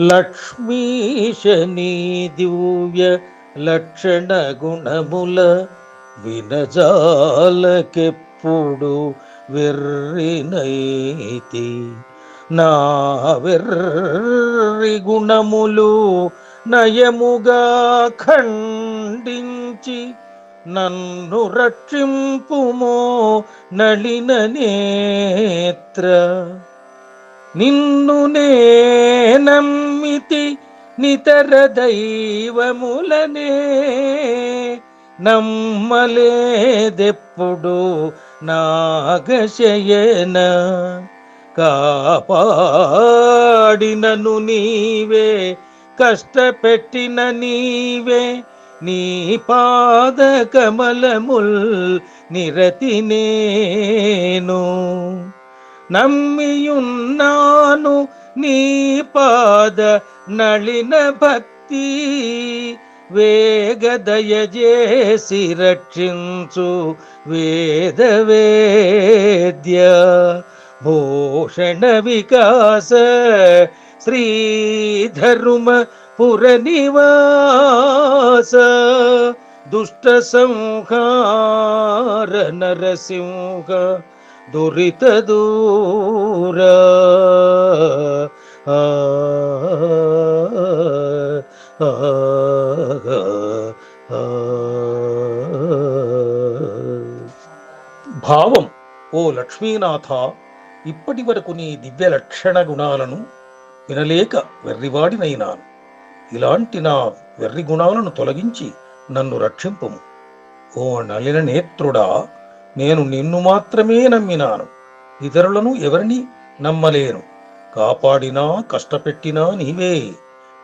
లక్ష్మీశని దివ్య లక్షణ గుణముల వినజాలకెప్పుడు వెర్రినైతి. నా వెర్రి గుణములు నయముగా ఖండించి నన్ను రక్షింపుమో నళిన నేత్ర. నిన్ను నే నమ్మితి నితర దైవములనే. నమ్మలేదెప్పుడు నాగశయన. కాపాడినను నీవే కష్టపెట్టిన నీవే నీ పాద కమలముల్ నిరతి నేను నమ్మియున్నాను నీ పాద నళిన భక్తి వేగ దయజేసి రక్షించు వేద వేద్య భూషణ వికాస శ్రీధరుమ పురనివాస దుష్ట సంహార నరసింహ దురిత దూర. ఆ, భావం ఓ లక్ష్మీనాథ ఇప్పటి వరకు నీ దివ్య లక్షణ గుణాలను వినలేక వెర్రివాడినైనాను. ఇలాంటి నా వెర్రి గుణాలను తొలగించి నన్ను రక్షింపుము. ఓ నలిన నేత్రుడా నేను నిన్ను మాత్రమే నమ్మినాను. ఇతరులను ఎవరిని నమ్మలేను. కాపాడినా కష్టపెట్టినా నీవే.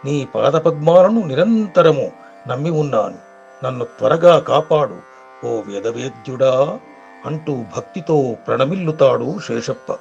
నీ పాదపద్మాలను నిరంతరము నమ్మి ఉన్నాను. నన్ను త్వరగా కాపాడు ఓ వేదవేద్యుడా. అంటూ భక్తితో ప్రణమిల్లుతాడు శేషప్ప.